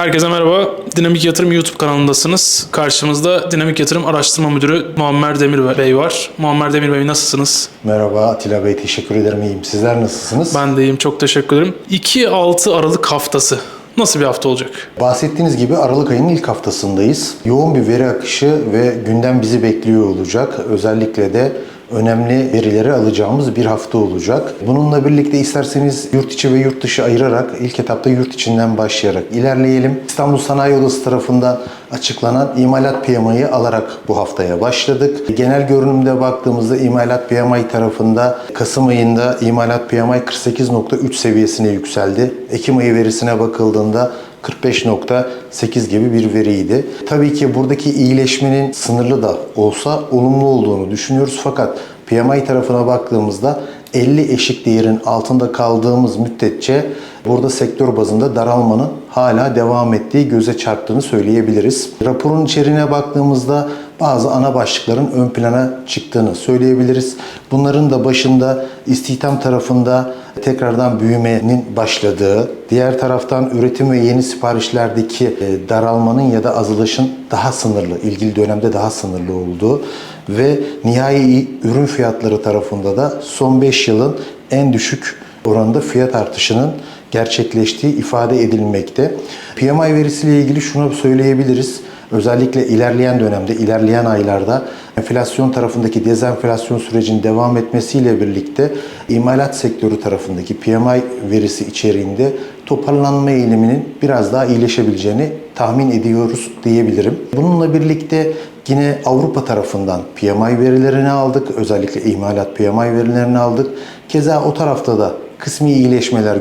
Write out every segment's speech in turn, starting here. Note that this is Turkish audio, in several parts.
Herkese merhaba. Dinamik Yatırım YouTube kanalındasınız. Karşımızda Dinamik Yatırım Araştırma Müdürü Muammer Demir Bey var. Muammer Demir Bey nasılsınız? Merhaba Atilla Bey, teşekkür ederim. İyiyim. Sizler nasılsınız? Ben de iyiyim. Çok teşekkür ederim. 2-6 Aralık haftası. Nasıl bir hafta olacak? Bahsettiğiniz gibi Aralık ayının ilk haftasındayız. Yoğun bir veri akışı ve gündem bizi bekliyor olacak. Özellikle de önemli verileri alacağımız bir hafta olacak. Bununla birlikte isterseniz yurt içi ve yurt dışı ayırarak ilk etapta yurt içinden başlayarak ilerleyelim. İstanbul Sanayi Odası tarafından açıklanan imalat PMI'yi alarak bu haftaya başladık. Genel görünümde baktığımızda imalat PMI tarafında Kasım ayında imalat PMI 48.3 seviyesine yükseldi. Ekim ayı verisine bakıldığında 45.8 gibi bir veriydi. Tabii ki buradaki iyileşmenin sınırlı da olsa olumlu olduğunu düşünüyoruz fakat PMI tarafına baktığımızda 50 eşik değerin altında kaldığımız müddetçe burada sektör bazında daralmanın hala devam ettiği göze çarptığını söyleyebiliriz. Raporun içeriğine baktığımızda bazı ana başlıkların ön plana çıktığını söyleyebiliriz. Bunların da başında istihdam tarafında tekrardan büyümenin başladığı, diğer taraftan üretim ve yeni siparişlerdeki e, daralmanın ya da azalışın daha sınırlı, ilgili dönemde daha sınırlı olduğu ve nihai ürün fiyatları tarafında da son 5 yılın en düşük oranda fiyat artışının gerçekleştiği ifade edilmekte. PMI verisiyle ilgili şunu söyleyebiliriz. Özellikle ilerleyen dönemde, ilerleyen aylarda enflasyon tarafındaki dezenflasyon sürecinin devam etmesiyle birlikte imalat sektörü tarafındaki PMI verisi içeriğinde toparlanma eğiliminin biraz daha iyileşebileceğini tahmin ediyoruz diyebilirim. Bununla birlikte yine Avrupa tarafından PMI verilerini aldık. Özellikle imalat PMI verilerini aldık. Keza o tarafta da kısmi iyileşmeler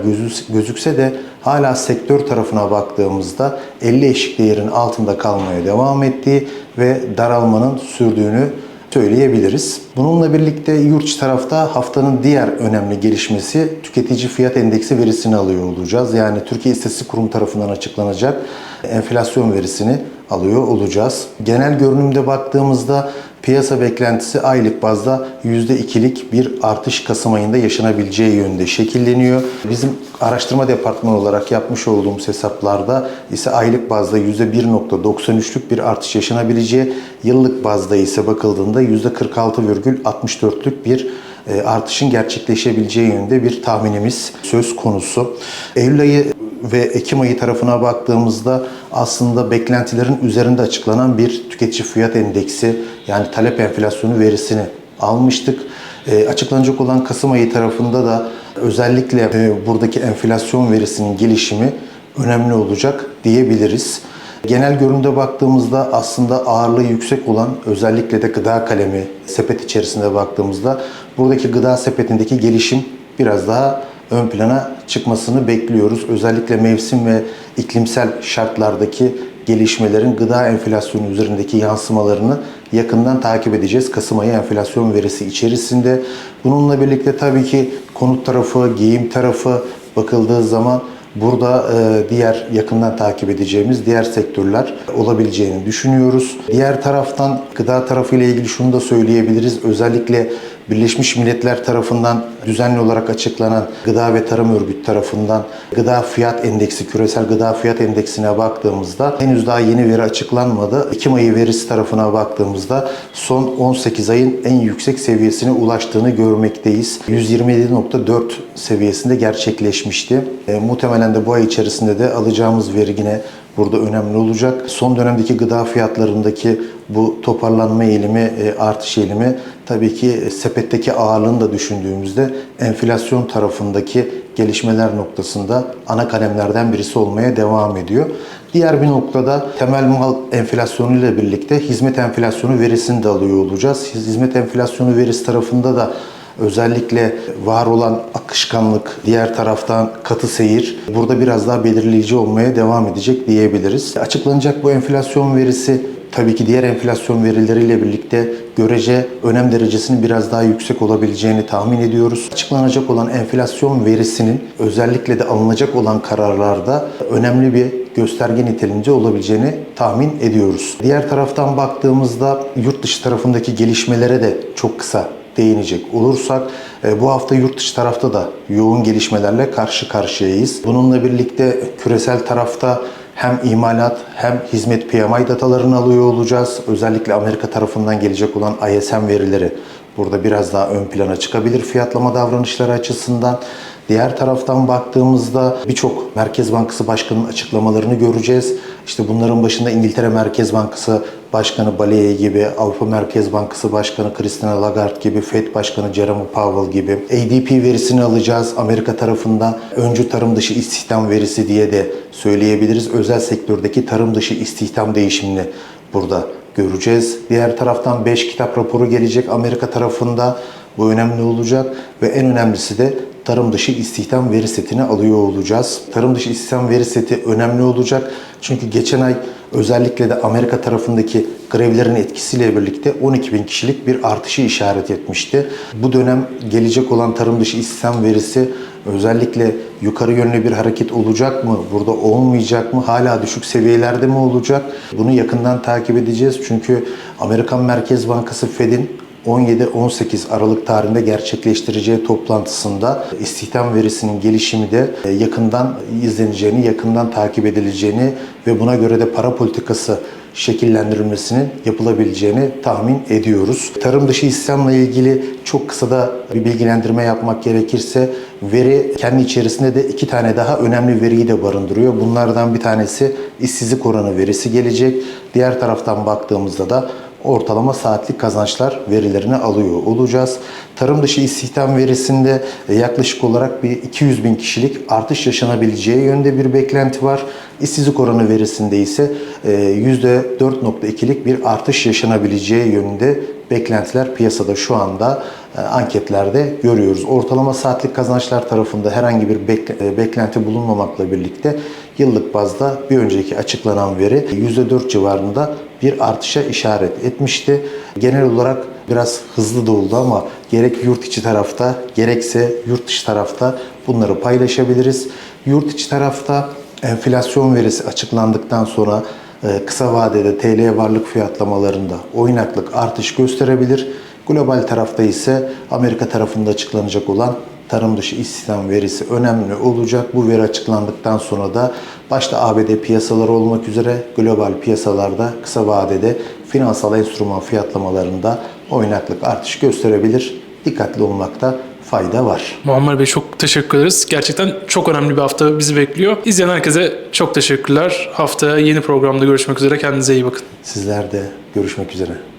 gözükse de hala sektör tarafına baktığımızda 50 eşik değerin altında kalmaya devam ettiği ve daralmanın sürdüğünü söyleyebiliriz. Bununla birlikte yurt tarafta haftanın diğer önemli gelişmesi tüketici fiyat endeksi verisini alıyor olacağız. Yani Türkiye İstatistik Kurumu tarafından açıklanacak enflasyon verisini alıyor olacağız. Genel görünümde baktığımızda piyasa beklentisi aylık bazda %2'lik bir artış Kasım ayında yaşanabileceği yönde şekilleniyor. Bizim araştırma departmanı olarak yapmış olduğumuz hesaplarda ise aylık bazda %1.93'lük bir artış yaşanabileceği, yıllık bazda ise bakıldığında %46,64'lük bir e, artışın gerçekleşebileceği yönde bir tahminimiz söz konusu. Eylül ayı ve Ekim ayı tarafına baktığımızda aslında beklentilerin üzerinde açıklanan bir tüketici fiyat endeksi yani talep enflasyonu verisini almıştık. E, açıklanacak olan Kasım ayı tarafında da özellikle e, buradaki enflasyon verisinin gelişimi önemli olacak diyebiliriz. Genel görünümde baktığımızda aslında ağırlığı yüksek olan özellikle de gıda kalemi sepet içerisinde baktığımızda buradaki gıda sepetindeki gelişim biraz daha ön plana çıkmasını bekliyoruz. Özellikle mevsim ve iklimsel şartlardaki gelişmelerin gıda enflasyonu üzerindeki yansımalarını yakından takip edeceğiz. Kasım ayı enflasyon verisi içerisinde. Bununla birlikte tabii ki konut tarafı, giyim tarafı bakıldığı zaman Burada e, diğer yakından takip edeceğimiz diğer sektörler olabileceğini düşünüyoruz. Diğer taraftan gıda tarafı ile ilgili şunu da söyleyebiliriz. Özellikle Birleşmiş Milletler tarafından düzenli olarak açıklanan Gıda ve Tarım Örgütü tarafından Gıda Fiyat Endeksi, Küresel Gıda Fiyat Endeksine baktığımızda henüz daha yeni veri açıklanmadı. Ekim ayı verisi tarafına baktığımızda son 18 ayın en yüksek seviyesine ulaştığını görmekteyiz. 127.4 seviyesinde gerçekleşmişti. E, muhtemelen de bu ay içerisinde de alacağımız veri yine burada önemli olacak. Son dönemdeki gıda fiyatlarındaki bu toparlanma eğilimi, e, artış eğilimi tabii ki sepetteki ağırlığını da düşündüğümüzde enflasyon tarafındaki gelişmeler noktasında ana kalemlerden birisi olmaya devam ediyor. Diğer bir noktada temel mal enflasyonu ile birlikte hizmet enflasyonu verisini de alıyor olacağız. Hizmet enflasyonu verisi tarafında da özellikle var olan akışkanlık, diğer taraftan katı seyir burada biraz daha belirleyici olmaya devam edecek diyebiliriz. Açıklanacak bu enflasyon verisi tabii ki diğer enflasyon verileriyle birlikte görece önem derecesinin biraz daha yüksek olabileceğini tahmin ediyoruz. Açıklanacak olan enflasyon verisinin özellikle de alınacak olan kararlarda önemli bir gösterge niteliğinde olabileceğini tahmin ediyoruz. Diğer taraftan baktığımızda yurt dışı tarafındaki gelişmelere de çok kısa değinecek olursak e, bu hafta yurt dışı tarafta da yoğun gelişmelerle karşı karşıyayız. Bununla birlikte küresel tarafta hem imalat hem hizmet PMI datalarını alıyor olacağız. Özellikle Amerika tarafından gelecek olan ISM verileri burada biraz daha ön plana çıkabilir fiyatlama davranışları açısından. Diğer taraftan baktığımızda birçok Merkez Bankası Başkanı'nın açıklamalarını göreceğiz. İşte bunların başında İngiltere Merkez Bankası Başkanı Baley gibi, Avrupa Merkez Bankası Başkanı Christine Lagarde gibi, Fed Başkanı Jerome Powell gibi. ADP verisini alacağız Amerika tarafından. Öncü tarım dışı istihdam verisi diye de söyleyebiliriz. Özel sektördeki tarım dışı istihdam değişimini burada göreceğiz. Diğer taraftan 5 kitap raporu gelecek Amerika tarafında. Bu önemli olacak ve en önemlisi de tarım dışı istihdam veri setini alıyor olacağız. Tarım dışı istihdam veri seti önemli olacak. Çünkü geçen ay özellikle de Amerika tarafındaki grevlerin etkisiyle birlikte 12 bin kişilik bir artışı işaret etmişti. Bu dönem gelecek olan tarım dışı istihdam verisi özellikle yukarı yönlü bir hareket olacak mı? Burada olmayacak mı? Hala düşük seviyelerde mi olacak? Bunu yakından takip edeceğiz. Çünkü Amerikan Merkez Bankası Fed'in 17-18 Aralık tarihinde gerçekleştireceği toplantısında istihdam verisinin gelişimi de e, yakından izleneceğini, yakından takip edileceğini ve buna göre de para politikası şekillendirilmesinin yapılabileceğini tahmin ediyoruz. Tarım dışı istihdamla ilgili çok kısa da bir bilgilendirme yapmak gerekirse veri kendi içerisinde de iki tane daha önemli veriyi de barındırıyor. Bunlardan bir tanesi işsizlik oranı verisi gelecek. Diğer taraftan baktığımızda da ortalama saatlik kazançlar verilerini alıyor olacağız. Tarım dışı istihdam verisinde e, yaklaşık olarak bir 200 bin kişilik artış yaşanabileceği yönde bir beklenti var. İşsizlik oranı verisinde ise e, %4.2'lik bir artış yaşanabileceği yönünde beklentiler piyasada şu anda e, anketlerde görüyoruz. Ortalama saatlik kazançlar tarafında herhangi bir bekle- e, beklenti bulunmamakla birlikte yıllık bazda bir önceki açıklanan veri %4 civarında bir artışa işaret etmişti. Genel olarak biraz hızlı da oldu ama gerek yurt içi tarafta gerekse yurt dışı tarafta bunları paylaşabiliriz. Yurt içi tarafta enflasyon verisi açıklandıktan sonra e, kısa vadede TL varlık fiyatlamalarında oynaklık artış gösterebilir. Global tarafta ise Amerika tarafında açıklanacak olan tarım dışı istihdam verisi önemli olacak. Bu veri açıklandıktan sonra da başta ABD piyasaları olmak üzere global piyasalarda kısa vadede finansal enstrüman fiyatlamalarında oynaklık artış gösterebilir. Dikkatli olmakta fayda var. Muammer Bey çok teşekkür ederiz. Gerçekten çok önemli bir hafta bizi bekliyor. İzleyen herkese çok teşekkürler. Haftaya yeni programda görüşmek üzere. Kendinize iyi bakın. Sizler de görüşmek üzere.